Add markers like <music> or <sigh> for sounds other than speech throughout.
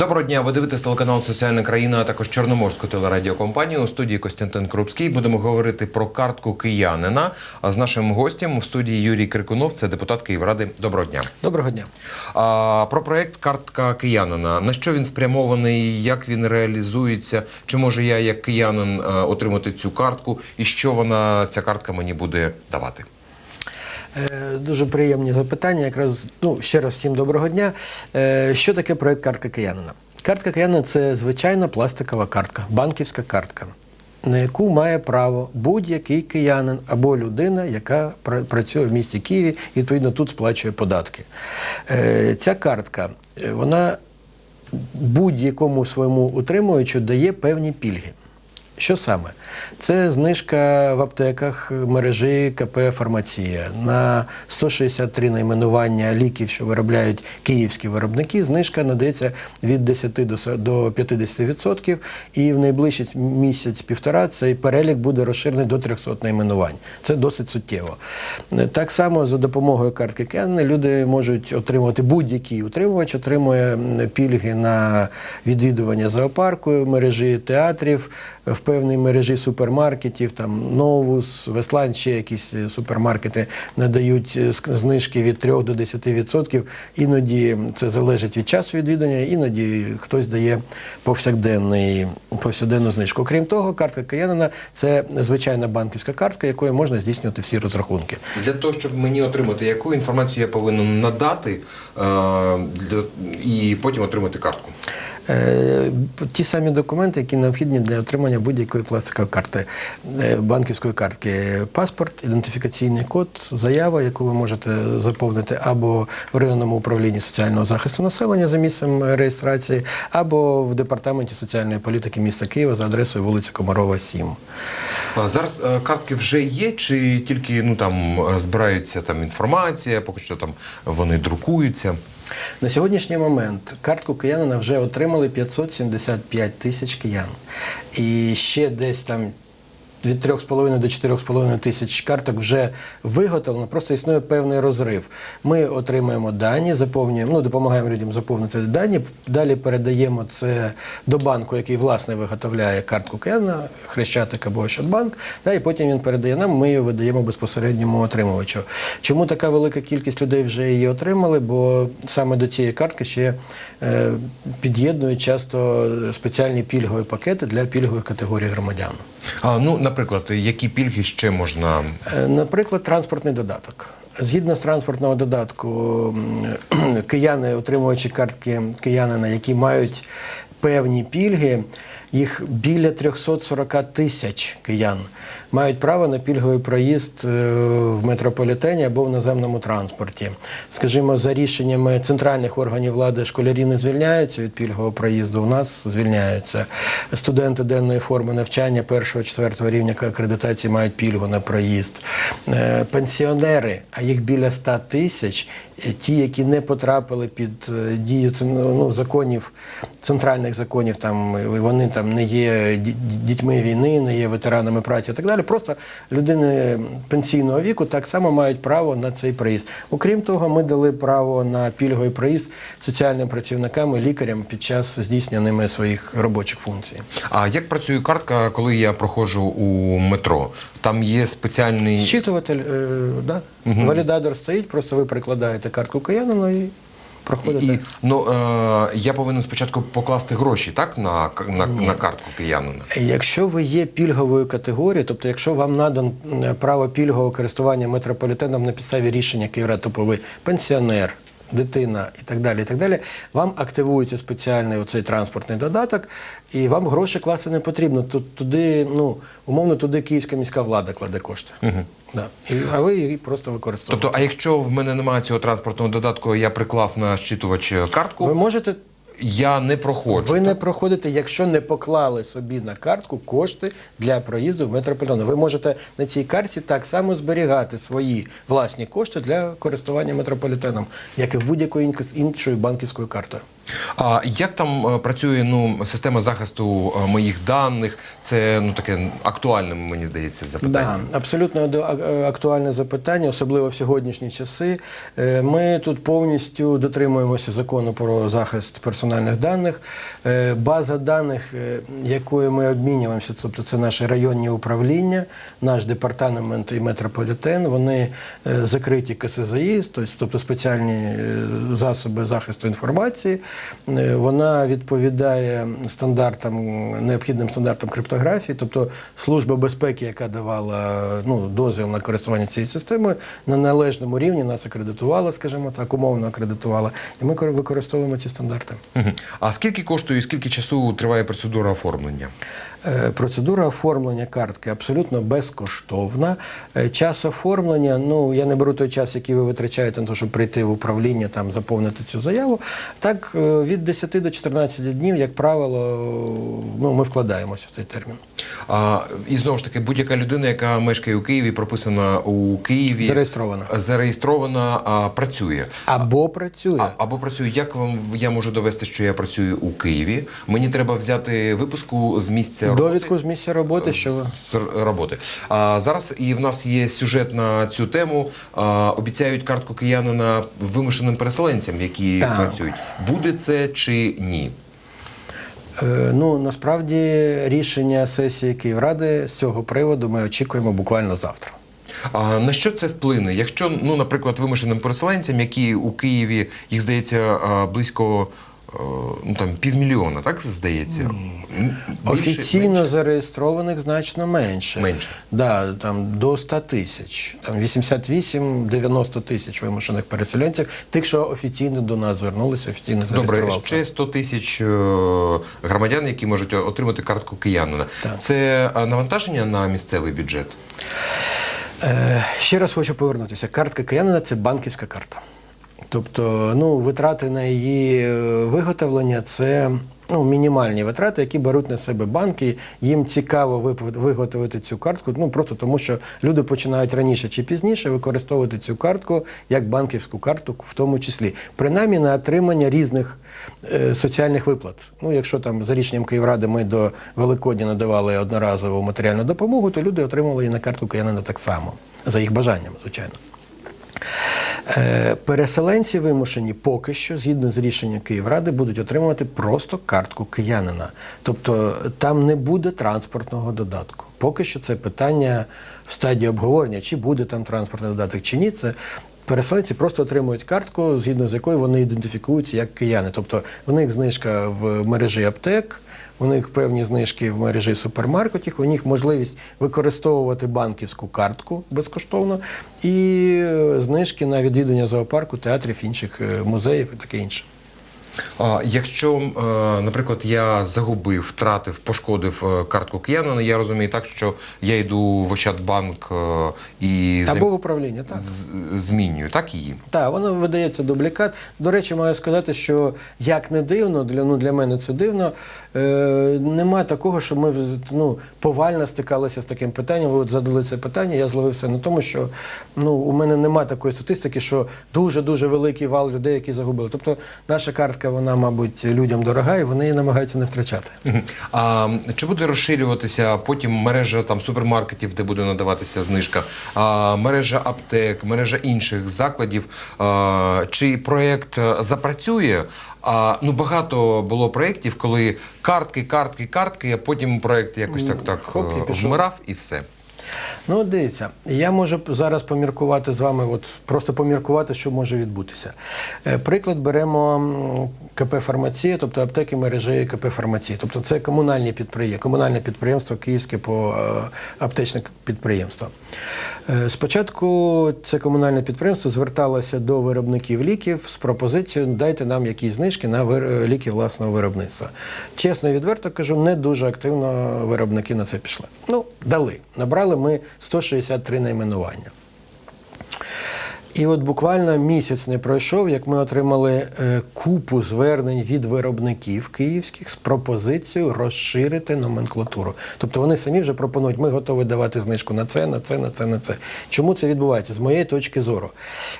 Доброго дня. Ви дивитесь телеканал Соціальна країна, а також Чорноморську телерадіокомпанію. У студії Костянтин Крупський. Будемо говорити про картку киянина. А з нашим гостем в студії Юрій Крикунов, це депутат Київради. Доброго дня. Доброго дня. А, про проект Картка киянина. На що він спрямований? Як він реалізується? Чи може я, як киянин, е, отримати цю картку? І що вона ця картка мені буде давати? Е, Дуже приємні запитання. Якраз ну ще раз всім доброго дня. Е, Що таке проект картка киянина? Картка киянина це звичайна пластикова картка, банківська картка, на яку має право будь-який киянин або людина, яка пра- працює в місті Києві і відповідно тут сплачує податки. Е, Ця картка, вона будь-якому своєму утримуючу дає певні пільги. Що саме? Це знижка в аптеках мережі КП Фармація на 163 найменування ліків, що виробляють київські виробники. Знижка надається від 10 до 50%, і в найближчий місяць-півтора цей перелік буде розширений до 300 найменувань. Це досить суттєво. Так само за допомогою картки Кен люди можуть отримувати будь-який утримувач, отримує пільги на відвідування зоопарку, мережі театрів, в певній мережі супермаркетів, там Новус, Вестлайн, ще якісь е, супермаркети надають е, знижки від 3 до 10%. Іноді це залежить від часу відвідання, іноді хтось дає повсякденний, повсякденну знижку. Крім того, картка киянина це звичайна банківська картка, якою можна здійснювати всі розрахунки. Для того, щоб мені отримати, яку інформацію я повинен надати е, і потім отримати картку. Ті самі документи, які необхідні для отримання будь-якої пластикової карти, е, банківської картки, паспорт, ідентифікаційний код, заява, яку ви можете заповнити або в районному управлінні соціального захисту населення за місцем реєстрації, або в департаменті соціальної політики міста Києва за адресою вулиця Комарова, 7. А зараз е, картки вже є, чи тільки ну там е, збираються там інформація, поки що там вони друкуються. На сьогоднішній момент картку киянина вже отримали 575 тисяч киян. І ще десь там від 3,5 до 4,5 тисяч карток вже виготовлено, просто існує певний розрив. Ми отримуємо дані, заповнюємо, ну, допомагаємо людям заповнити дані, далі передаємо це до банку, який власне виготовляє картку кияна, Хрещатик або Ощадбанк, да, і потім він передає нам, ми її видаємо безпосередньому отримувачу. Чому така велика кількість людей вже її отримали? Бо саме до цієї картки ще е, під'єднують часто спеціальні пільгові пакети для пільгових категорій громадян. А ну, наприклад, які пільги ще можна Е, Наприклад, транспортний додаток. Згідно з транспортного додатку, <clears throat> кияни, отримуючи картки киянина, які мають певні пільги, їх біля 340 тисяч киян мають право на пільговий проїзд е, в метрополітені або в наземному транспорті. Скажімо, за рішеннями центральних органів влади школярі не звільняються від пільгового проїзду. У нас звільняються студенти денної форми навчання першого четвертого рівня акредитації мають пільгу на проїзд. Е, Пенсіонери, а їх біля 100 тисяч, е, ті, які не потрапили під дію ну, законів, центральних законів, там вони там не є дітьми війни, не є ветеранами праці і так далі. Просто людини пенсійного віку так само мають право на цей проїзд. Окрім того, ми дали право на пільговий проїзд соціальним працівникам і лікарям під час здійснення ними своїх робочих функцій. А як працює картка, коли я проходжу у метро? Там є спеціальний Зчитуватель, е, да? валідатор стоїть, просто ви прикладаєте картку киянину і проходите. і, ну, е, я повинен спочатку покласти гроші, так, на, на, на картку киянина. Якщо ви є пільговою категорією, тобто якщо вам надан право пільгового користування метрополітеном на підставі рішення Київради, тобто ви пенсіонер, дитина і так далі, і так далі, вам активується спеціальний оцей транспортний додаток, і вам гроші класти не потрібно. Тут туди, ну умовно, туди київська міська влада кладе кошти. Да. І, а ви її просто використовуєте. Тобто, а якщо в мене немає цього транспортного додатку, я приклав на щитувач е, картку, ви можете. Я не проходжу. Ви не проходите, якщо не поклали собі на картку кошти для проїзду в метрополітену. Ви можете на цій карті так само зберігати свої власні кошти для користування метрополітеном, як і в будь-якою іншою банківською картою. А як там е, працює ну, система захисту е, моїх даних? Це ну таке актуальне, мені здається, запитання. Да, абсолютно актуальне запитання, особливо в сьогоднішні часи. Е, Ми тут повністю дотримуємося закону про захист персональних даних. База даних, якою ми обмінюємося, тобто це наші районні управління, наш департамент і метрополітен, вони закриті КСЗІ, тобто- спеціальні засоби захисту інформації. Е, Вона відповідає стандартам, необхідним стандартам криптографії, тобто служба безпеки, яка давала ну, дозвіл на користування цією системою, на належному рівні нас акредитувала, скажімо так, умовно акредитувала, і ми використовуємо ці стандарти. А скільки коштує і скільки часу триває процедура оформлення? Е, Процедура оформлення картки абсолютно безкоштовна. Е, Час оформлення, ну я не беру той час, який ви витрачаєте на те, щоб прийти в управління, там заповнити цю заяву. Так, від 10 до 14 днів, як правило, ну, ми вкладаємося в цей термін. А, і знову ж таки, будь-яка людина, яка мешкає у Києві, прописана у Києві, Зареєстрована. зареєстрована, а, працює. Або працює. А, або працюю, як вам я можу довести, що я працюю у Києві? Мені треба взяти випуску з місця роботи. Довідку з місця роботи, що ви- з роботи. А зараз і в нас є сюжет на цю тему. А, обіцяють картку киянина вимушеним переселенцям, які Так. працюють. Буде це чи ні? Е, Ну насправді рішення сесії Київради з цього приводу ми очікуємо буквально завтра. А на що це вплине? Якщо, ну, наприклад, вимушеним переселенцям, які у Києві їх здається близько ну там півмільйона, так здається? Більше, Офіційно менше? зареєстрованих значно менше. Менше. Да, там до 100 тисяч, там 88-90 тисяч вимушених переселенців, тих, що офіційно до нас звернулися, офіційно Добре, ще 100 тисяч е, громадян, які можуть отримати картку киянина. Так. Це е, навантаження на місцевий бюджет. Е, ще раз хочу повернутися. Картка киянина це банківська карта. Тобто, ну, витрати на її е, виготовлення це ну, мінімальні витрати, які беруть на себе банки. Їм цікаво виготовити цю картку, ну просто тому, що люди починають раніше чи пізніше використовувати цю картку як банківську карту, в тому числі, принаймні на отримання різних е, соціальних виплат. Ну, якщо там за рішенням Київради ми до Великодня надавали одноразову матеріальну допомогу, то люди отримали і на картку киянина так само, за їх бажанням, звичайно. Е, Переселенці вимушені поки що, згідно з рішенням Київради, будуть отримувати просто картку киянина. Тобто там не буде транспортного додатку. Поки що це питання в стадії обговорення, чи буде там транспортний додаток, чи ні. Це переселенці просто отримують картку, згідно з якою вони ідентифікуються як кияни. Тобто в них знижка в мережі аптек, у них певні знижки в мережі супермаркетів, у них можливість використовувати банківську картку безкоштовно і е, знижки на відвідування зоопарку, театрів, інших е, музеїв і таке інше. А якщо, е, наприклад, я загубив, втратив, пошкодив е, картку киянина, я розумію так, що я йду в Ощадбанк е, і Або в управління, так. змінюю так її. Так, воно видається дублікат. До речі, маю сказати, що як не дивно, для, ну, для мене це дивно. Е, нема такого, що ми ну, повально стикалися з таким питанням. Ви от задали це питання, я зловився на тому, що ну, у мене нема такої статистики, що дуже-дуже великий вал людей, які загубили. Тобто наша картка, вона, мабуть, людям дорога, і вони її намагаються не втрачати. А чи буде розширюватися потім мережа там супермаркетів, де буде надаватися знижка, а, мережа аптек, мережа інших закладів? А, чи проєкт е, запрацює? А, ну багато було проєктів, коли картки, картки, картки, а потім проєкт якось так так хоп, і е, вмирав і все. Ну, дивіться, я можу зараз поміркувати з вами, от просто поміркувати, що може відбутися. Е, Приклад беремо КП Фармація, тобто аптеки мережі КП Фармації. Тобто це комунальні підприємства, комунальне підприємство Київське по е, аптечне підприємство. Е, Спочатку це комунальне підприємство зверталося до виробників ліків з пропозицією дайте нам якісь знижки на вир- ліки власного виробництва. Чесно і відверто кажу, не дуже активно виробники на це пішли. Ну, дали. Набрали ми 163 найменування. І от буквально місяць не пройшов, як ми отримали е, купу звернень від виробників київських з пропозицією розширити номенклатуру. Тобто вони самі вже пропонують, ми готові давати знижку на це, на це, на це, на це. Чому це відбувається? З моєї точки зору,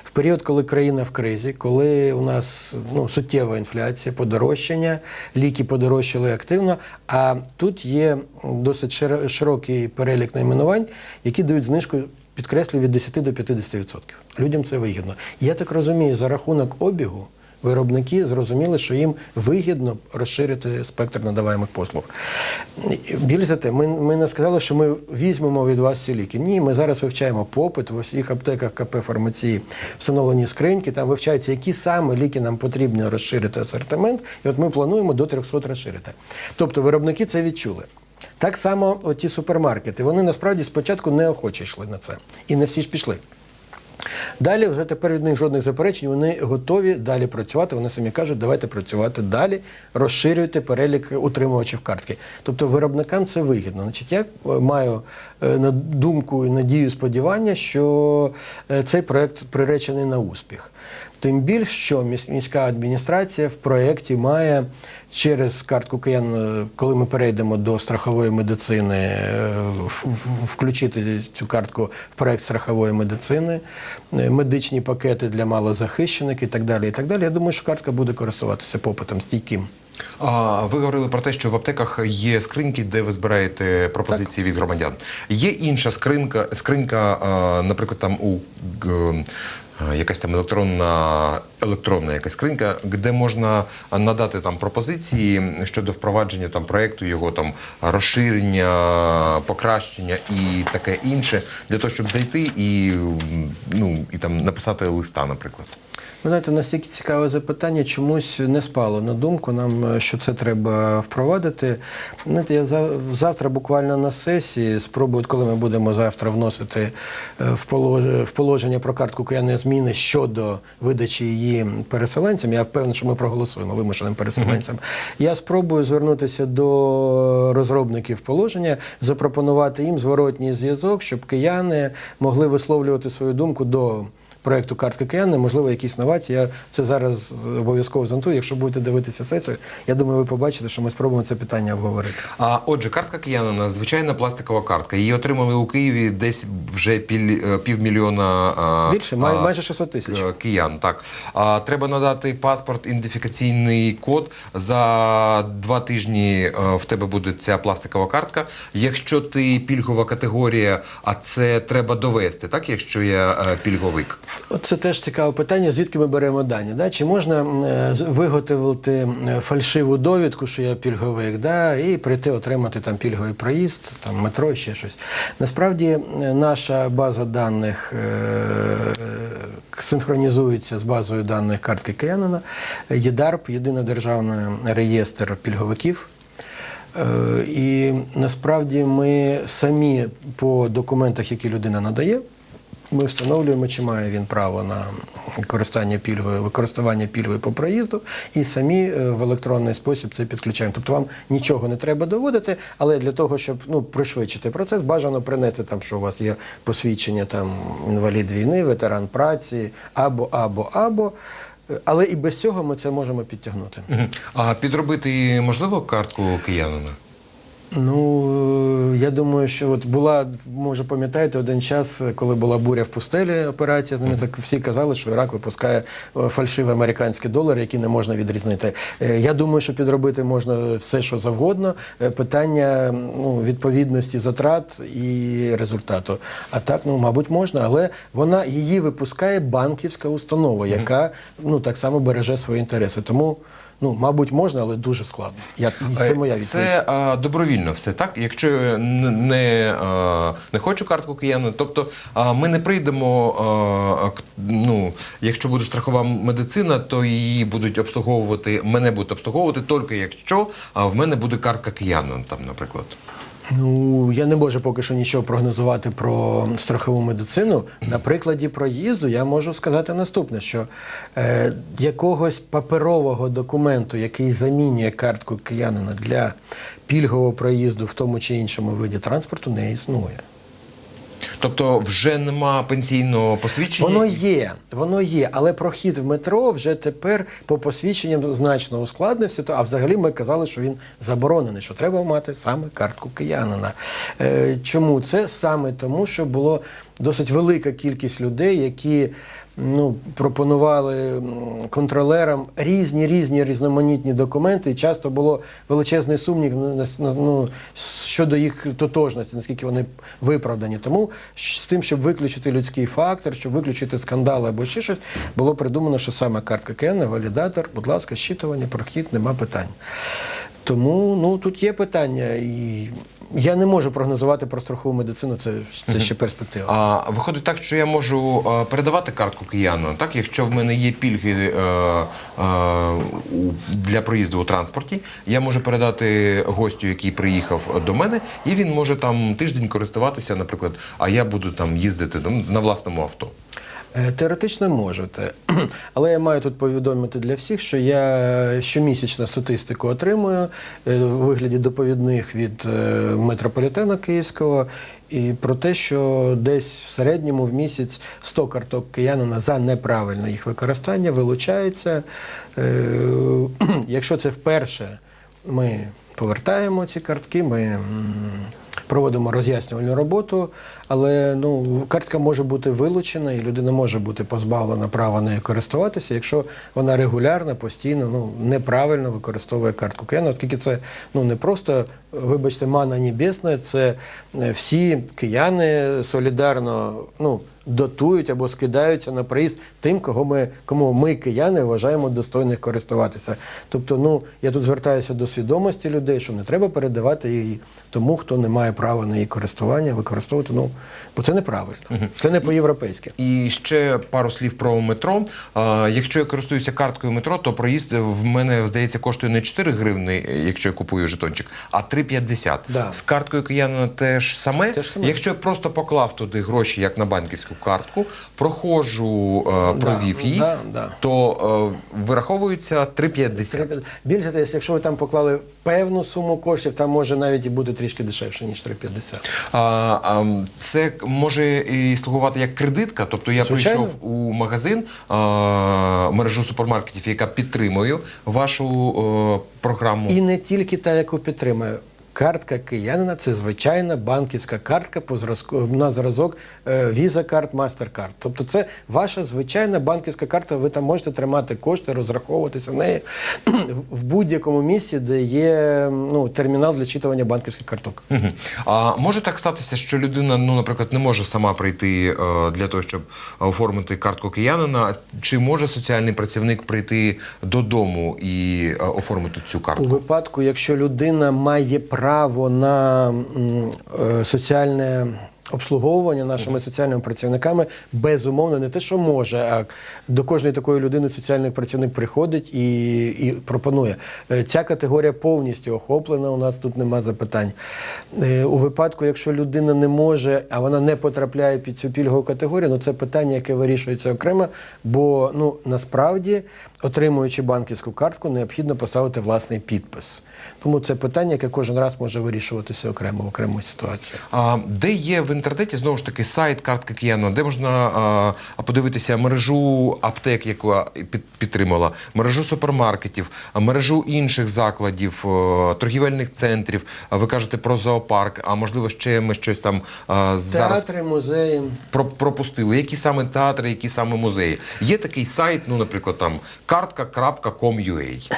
в період, коли країна в кризі, коли у нас ну, суттєва інфляція, подорожчання, ліки подорожчали активно. А тут є досить широкий перелік найменувань, які дають знижку підкреслюю, від 10 до 50%. Людям це вигідно. Я так розумію, за рахунок обігу виробники зрозуміли, що їм вигідно розширити спектр надаваємих послуг. Більш за те, ми, ми не сказали, що ми візьмемо від вас ці ліки. Ні, ми зараз вивчаємо попит в усіх аптеках КП фармації встановлені скриньки, там вивчаються, які саме ліки нам потрібно розширити асортимент, і от ми плануємо до 300 розширити. Тобто виробники це відчули. Так само ті супермаркети. Вони насправді спочатку неохоче йшли на це. І не всі ж пішли. Далі вже тепер від них жодних заперечень, вони готові далі працювати. Вони самі кажуть, давайте працювати далі, розширюйте перелік утримувачів картки. Тобто виробникам це вигідно. Значить, я е, маю е, на думку і надію, сподівання, що е, цей проект приречений на успіх. Тим більше, що міська адміністрація в проєкті має через картку киян, е, коли ми перейдемо до страхової медицини, е, включити цю картку в проєкт страхової медицини, е, медичні пакети для малозахищених і так далі. І так далі. Я думаю, що картка буде користуватися попитом стійким. А ви говорили про те, що в аптеках є скриньки, де ви збираєте пропозиції від громадян. Є інша скринька, скринька, наприклад, там у якась там електронна електронна якась скринька, де можна надати там пропозиції щодо впровадження там проекту, його там розширення, покращення і таке інше, для того, щоб зайти і ну і там написати листа, наприклад. Ви знаєте, настільки цікаве запитання, чомусь не спало на думку нам, е, що це треба впровадити. Знаєте, я завтра буквально на сесії спробую, коли ми будемо завтра вносити е, в положення про картку кияни зміни щодо видачі її переселенцям. Я впевнений, що ми проголосуємо вимушеним переселенцям. Я спробую звернутися до розробників положення, запропонувати їм зворотній зв'язок, щоб кияни могли висловлювати свою думку до проекту картки кияни, можливо, якісь новації. Я це зараз обов'язково занотую. Якщо будете дивитися сесію, я думаю, ви побачите, що ми спробуємо це питання обговорити. А отже, картка киянина, звичайна пластикова картка. Її отримали у Києві десь вже піль, е, півмільйона а, Більше, май- а, майже 600 тисяч. е, киян. Так а треба надати паспорт, ідентифікаційний код. За два тижні е, в тебе буде ця пластикова картка. Якщо ти пільгова категорія, а це треба довести, так? Якщо я пільговик. Це теж цікаве питання, звідки ми беремо дані. Да? Чи можна е, виготовити фальшиву довідку, що я пільговик, да? і прийти отримати там пільговий проїзд, там метро ще щось. Насправді е, наша база даних е, синхронізується з базою даних картки киянина. ЄДАРП, єдина державна реєстр пільговиків. І насправді ми самі по документах, які людина надає, ми встановлюємо, чи має він право на користання пільгою, використання пільгою по проїзду, і самі е, в електронний спосіб це підключаємо. Тобто вам нічого не треба доводити, але для того, щоб ну, пришвидшити процес, бажано принести там, що у вас є посвідчення там інвалід війни, ветеран праці, або, або, або. Але і без цього ми це можемо підтягнути. А підробити можливо картку киянина? Ну, е, я думаю, що от була, може пам'ятаєте, один час, коли була буря в пустелі операція, ну, так всі казали, що Ірак випускає е, фальшиві американські долари, які не можна відрізнити. Е, Я думаю, що підробити можна все, що завгодно. Е, Питання ну, відповідності затрат і результату. А так, ну, мабуть, можна, але вона її випускає банківська установа, яка ну, так само береже свої інтереси. Тому, ну, мабуть, можна, але дуже складно. Я, це моя відповідь. Це а, добровільно все, так? Якщо я не, а, не хочу картку кияну, тобто а, ми не прийдемо, а, ну, якщо буде страхова медицина, то її будуть обслуговувати, мене будуть обслуговувати тільки якщо а, в мене буде картка кияну, там, наприклад. Ну, я не можу поки що нічого прогнозувати про страхову медицину. На прикладі проїзду я можу сказати наступне: що е, якогось паперового документу, який замінює картку киянина для пільгового проїзду в тому чи іншому виді транспорту, не існує. Тобто вже нема пенсійного посвідчення? Воно є, воно є, але прохід в метро вже тепер по посвідченням значно ускладнився. То, а взагалі ми казали, що він заборонений, що треба мати саме картку киянина. Е, чому це? Саме тому, що було досить велика кількість людей, які ну, пропонували контролерам різні різні різноманітні документи. І часто було величезний сумнів ну, щодо їх тотожності, наскільки вони виправдані. Тому з тим, щоб виключити людський фактор, щоб виключити скандали або ще щось, було придумано, що саме картка КН, валідатор, будь ласка, щитування, прохід, нема питань. Тому ну, тут є питання. І я не можу прогнозувати про страхову медицину, це, це ще перспектива. А виходить так, що я можу е, передавати картку кияну, так якщо в мене є пільги е, е, у- для проїзду у транспорті, я можу передати гостю, який приїхав до мене, і він може там тиждень користуватися, наприклад, а я буду там їздити там, на власному авто. Е, Теоретично можете, <clears throat> але я маю тут повідомити для всіх, що я щомісячно статистику отримую е, у вигляді доповідних від е, метрополітену Київського і про те, що десь в середньому в місяць 100 карток киянина за неправильне їх використання вилучаються. Е, <clears throat> Якщо це вперше ми повертаємо ці картки, ми проводимо роз'яснювальну роботу, але ну, картка може бути вилучена, і людина може бути позбавлена права нею користуватися, якщо вона регулярно, постійно, ну, неправильно використовує картку КН, оскільки це ну, не просто, вибачте, мана небесна, це е, всі кияни солідарно ну, дотують або скидаються на проїзд тим, кого ми, кому ми, кияни, вважаємо достойних користуватися. Тобто, ну, я тут звертаюся до свідомості людей, що не треба передавати її тому, хто не має права на її користування, використовувати. Ну, бо це неправильно. Це не по-європейськи. І ще пару слів про метро. А, якщо я користуюся карткою метро, то проїзд в мене, здається, коштує не 4 гривни, якщо я купую жетончик, а 3,50. Да. З карткою киянина теж саме. Те ж саме. Якщо я просто поклав туди гроші, як на банківську картку, проходжу, е, провів Да, її, да, да. то е, вираховується 3,50. Більше того, якщо ви там поклали певну суму коштів, там може навіть і бути трішки дешевше, ніж 3,50. А, а, це може і слугувати як кредитка. Тобто я Звичайно. прийшов у магазин, а, мережу супермаркетів, яка підтримує вашу е, програму. І не тільки та, яку підтримує. Картка киянина це звичайна банківська картка по зразку на зразок е, Visa карт, MasterCard. Тобто це ваша звичайна банківська карта. Ви там можете тримати кошти, розраховуватися нею <clears throat> в будь-якому місці, де є ну, термінал для читування банківських карток. А може так статися, що людина, ну, наприклад, не може сама прийти е, для того, щоб оформити картку киянина, чи може соціальний працівник прийти додому і е, оформити цю картку? У випадку, якщо людина має право на е, соціальне обслуговування нашими соціальними працівниками, безумовно, не те, що може, а до кожної такої людини соціальний працівник приходить і, і пропонує. Е, Ця категорія повністю охоплена. У нас тут нема запитань. Е, У випадку, якщо людина не може, а вона не потрапляє під цю пільгову категорію, ну це питання, яке вирішується окремо, бо ну насправді, отримуючи банківську картку, необхідно поставити власний підпис. Тому це питання, яке кожен раз може вирішуватися окремо в окремій ситуації. А, де є в інтернеті знову ж таки сайт картка кияна, де можна а, подивитися мережу аптек, яка під, підтримала, мережу супермаркетів, мережу інших закладів, торгівельних центрів. Ви кажете про зоопарк, а можливо ще ми щось там а, зараз Театри, музеї. про- пропустили. Які саме театри, які саме музеї? Є такий сайт, ну, наприклад, там картка.com.ua.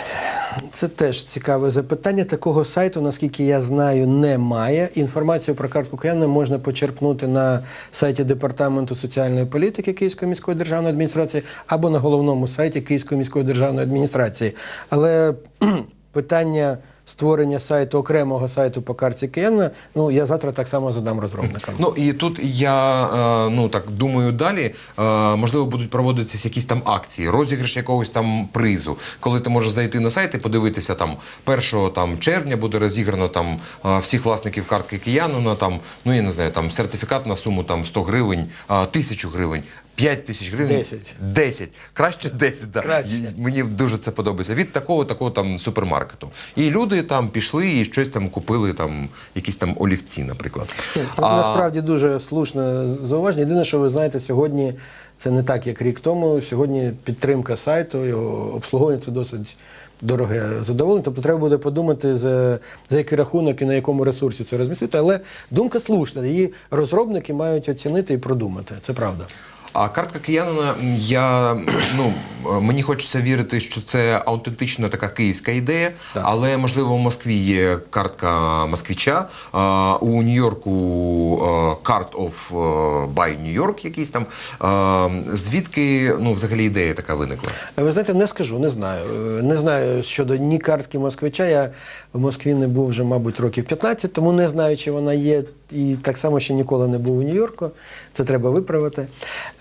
Це теж цікаве запитання. Такого сайту, наскільки я знаю, немає. Інформацію про картку кияна можна почерпнути на сайті Департаменту соціальної політики Київської міської державної адміністрації або на головному сайті Київської міської державної адміністрації. Але питання створення сайту окремого сайту по карті кияна, ну я завтра так само задам розробникам. Ну і тут я е, ну так думаю далі. е, Можливо, будуть проводитися якісь там акції, розіграш якогось там призу, коли ти можеш зайти на сайт і подивитися там 1 там червня буде розіграно там е, всіх власників картки киянина, там ну я не знаю, там сертифікат на суму там 100 гривень, 1000 гривень. 5 тисяч гривень. 10. 10. Краще 10, да. Краще. Мені дуже це подобається. Від такого такого там супермаркету. І люди там пішли і щось там купили, там якісь там олівці, наприклад. Ну, Насправді дуже слушне зауваження. Єдине, що ви знаєте, сьогодні це не так, як рік тому. Сьогодні підтримка сайту, його обслуговування це досить дороге задоволення. Тобто треба буде подумати, за, за який рахунок і на якому ресурсі це розмістити. Але думка слушна. Її розробники мають оцінити і продумати. Це правда. А картка киянина, я <clears throat> ну е, мені хочеться вірити, що це аутентична така київська ідея, Так. але можливо в Москві є картка москвича. а, У Нью-Йорку е, е, by New York якийсь там. А, Звідки ну взагалі ідея така виникла? Ви знаєте, не скажу, не знаю. Е, Не знаю щодо ні картки москвича. Я в Москві не був вже, мабуть, років 15, тому не знаю, чи вона є. І так само ще ніколи не був у Нью-Йорку. Це треба виправити.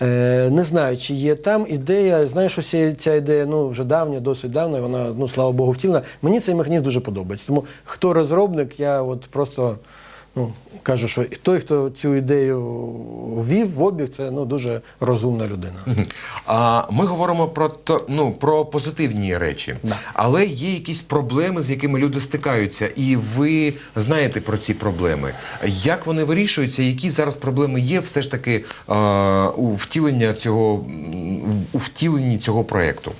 Е, не знаю, чи є там ідея. Знаю, що ця- ця ідея ну, вже давня, досить давня, вона, ну, слава Богу, втілена. Мені цей механізм дуже подобається. Тому хто розробник, я от просто. Ну, кажу, що той, хто цю ідею ввів в обіг, це ну, дуже розумна людина. А ми говоримо про то, ну про позитивні речі, Да. але є якісь проблеми, з якими люди стикаються, і ви знаєте про ці проблеми. Як вони вирішуються? Які зараз проблеми є? Все ж таки е, у втілення цього у втіленні цього проекту?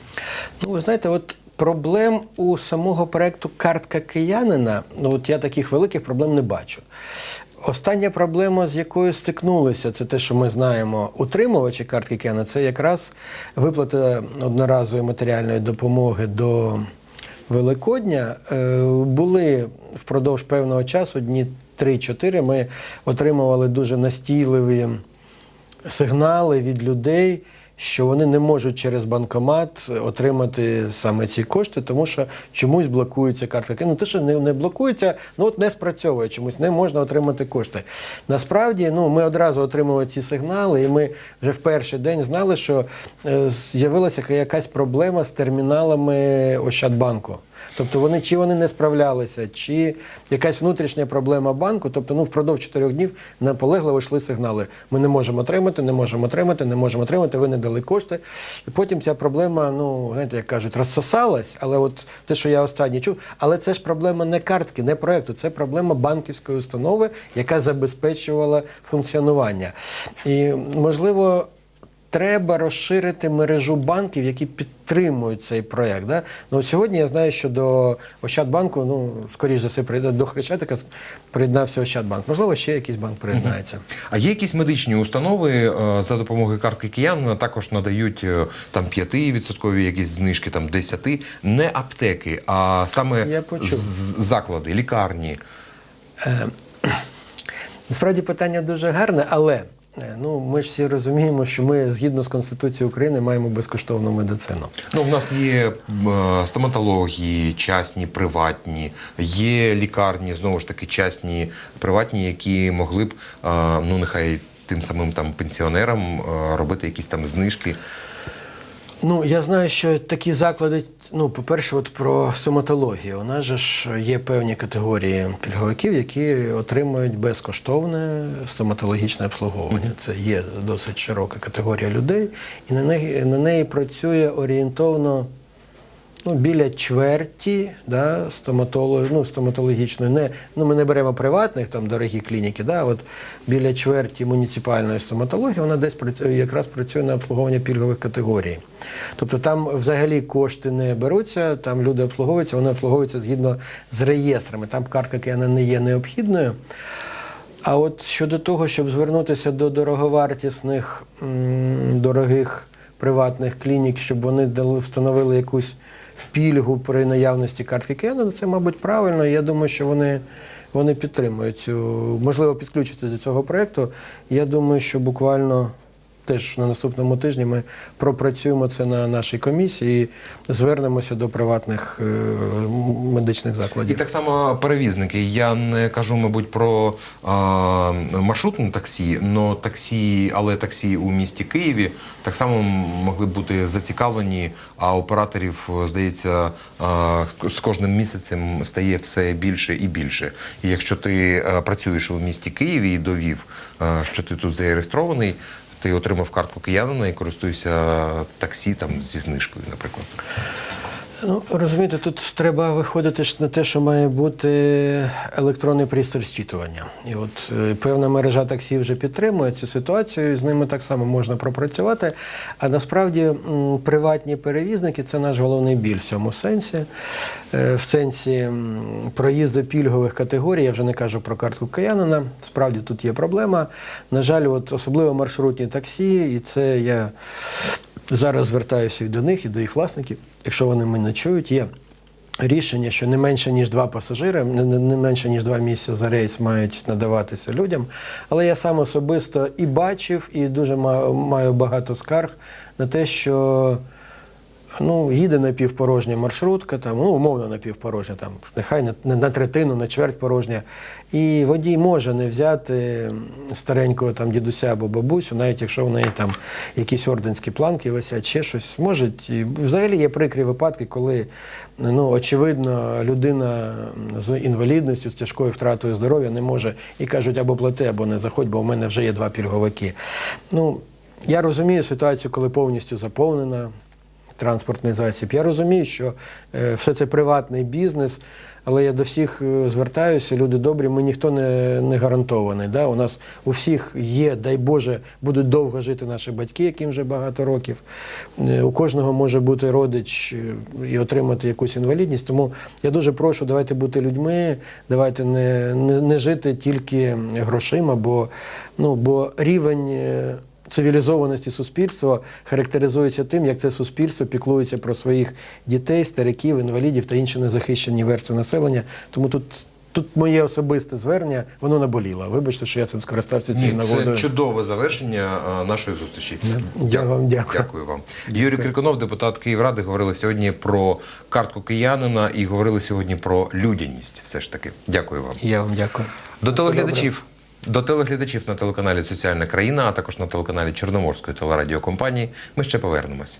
Ну, ви знаєте, от проблем у самого проекту Картка киянина, ну от я таких великих проблем не бачу. Остання проблема, з якою стикнулися, це те, що ми знаємо, утримувачі картки киянина, це якраз виплата одноразової матеріальної допомоги до Великодня. Е, Були впродовж певного часу, дні 3-4, ми отримували дуже настійливі сигнали від людей, що вони не можуть через банкомат отримати саме ці кошти, тому що чомусь блокується картка. Ну, те, що не, не блокується, ну от не спрацьовує чомусь, не можна отримати кошти. Насправді, ну ми одразу отримували ці сигнали, і ми вже в перший день знали, що е, з'явилася якась проблема з терміналами Ощадбанку. Тобто вони чи вони не справлялися, чи якась внутрішня проблема банку. Тобто, ну впродовж чотирьох днів наполегливо йшли сигнали. Ми не можемо отримати, не можемо отримати, не можемо отримати. Ви не дали кошти. І потім ця проблема, ну знаєте, як кажуть, розсосалась. Але от те, що я останнє чув, але це ж проблема не картки, не проекту, це проблема банківської установи, яка забезпечувала функціонування. І можливо. Треба розширити мережу банків, які підтримують цей проект. Да? Ну, сьогодні я знаю, що до Ощадбанку, ну, скоріш за все, прийде до Хрещатика приєднався Ощадбанк. Можливо, ще якийсь банк приєднається. А є якісь медичні установи е, за допомогою картки киян також надають е, там 5% якісь знижки, там 10%. Не аптеки, а саме заклади, лікарні. <clears throat> Насправді питання дуже гарне, але е, ну, ми ж всі розуміємо, що ми згідно з Конституцією України маємо безкоштовну медицину. Ну, в нас є е, стоматології, частні, приватні, є лікарні, знову ж таки, частні, приватні, які могли б, е, ну нехай тим самим там пенсіонерам е, робити якісь там знижки. Ну, я знаю, що такі заклади, ну, по-перше, от про стоматологію. У нас же ж є певні категорії пільговиків, які отримують безкоштовне стоматологічне обслуговування. Це є досить широка категорія людей, і на неї, на неї працює орієнтовно ну, біля чверті да, стоматолог, ну, стоматологічної. Не, ну, ми не беремо приватних, там дорогі клініки, да, от біля чверті муніципальної стоматології вона десь працює, якраз працює на обслуговування пільгових категорій. Тобто там взагалі кошти не беруться, там люди обслуговуються, вони обслуговуються згідно з реєстрами. Там картка Киана не є необхідною. А от щодо того, щоб звернутися до дороговартісних, дорогих приватних клінік, щоб вони дали, встановили якусь пільгу при наявності картки Кена, це, мабуть, правильно. Я думаю, що вони, вони підтримують можливо, підключити до цього проєкту. Я думаю, що буквально. Теж на наступному тижні ми пропрацюємо це на нашій комісії і звернемося до приватних е, медичних І так само перевізники. Я не кажу, мабуть, про а, маршрутне таксі, но таксі, але таксі у місті Києві так само могли бути зацікавлені, а операторів, здається, а, з кожним місяцем стає все більше і більше. І якщо ти е, працюєш у місті Києві і довів, е, що ти тут зареєстрований. Ти отримав картку киянина і користуєшся таксі там зі знижкою, наприклад. Ну, розумієте, тут треба виходити на те, що має бути електронний пристрій зчитування. І от е, певна мережа таксі вже підтримує цю ситуацію, і з ними так само можна пропрацювати. А насправді приватні перевізники це наш головний біль в цьому сенсі. Е, В сенсі проїзду пільгових категорій, я вже не кажу про картку киянина. Справді тут є проблема. На жаль, от особливо маршрутні таксі, і це я зараз звертаюся і до них, і до їх власників, якщо вони мене чують, є рішення, що не менше ніж два пасажири, не, менше ніж два місця за рейс мають надаватися людям. Але я сам особисто і бачив, і дуже маю багато скарг на те, що. Ну, їде напівпорожня маршрутка, там, ну, умовно напівпорожня, там, нехай на, на, третину, на чверть порожня. І водій може не взяти старенького там, дідуся або бабусю, навіть якщо в неї там якісь орденські планки висять, ще щось. Можуть. Взагалі є прикрі випадки, коли ну, очевидно людина з інвалідністю, з тяжкою втратою здоров'я не може і кажуть або плати, або не заходь, бо у мене вже є два пільговики. Ну, я розумію ситуацію, коли повністю заповнена транспортний засіб. Я розумію, що е, все це приватний бізнес, але я до всіх е, звертаюся, люди добрі, ми ніхто не, не гарантований. Да? У нас у всіх є, дай Боже, будуть довго жити наші батьки, яким вже багато років. Е, У кожного може бути родич і отримати якусь інвалідність. Тому я дуже прошу, давайте бути людьми, давайте не, не, не жити тільки грошима, бо, ну, бо рівень. Цивілізованості суспільства характеризується тим, як це суспільство піклується про своїх дітей, стариків, інвалідів та інші незахищені верстви населення. Тому тут. Тут моє особисте звернення, воно наболіло. Вибачте, що я цим скористався цією нагодою. це чудове завершення нашої зустрічі. Я вам дякую. Дякую вам. Юрій Крикунов, депутат Київради, говорили сьогодні про картку киянина і говорили сьогодні про людяність. Все ж таки. Дякую вам. Я вам дякую. До телеглядачів. До телеглядачів на телеканалі Соціальна країна, а також на телеканалі Чорноморської телерадіокомпанії. Ми ще повернемось.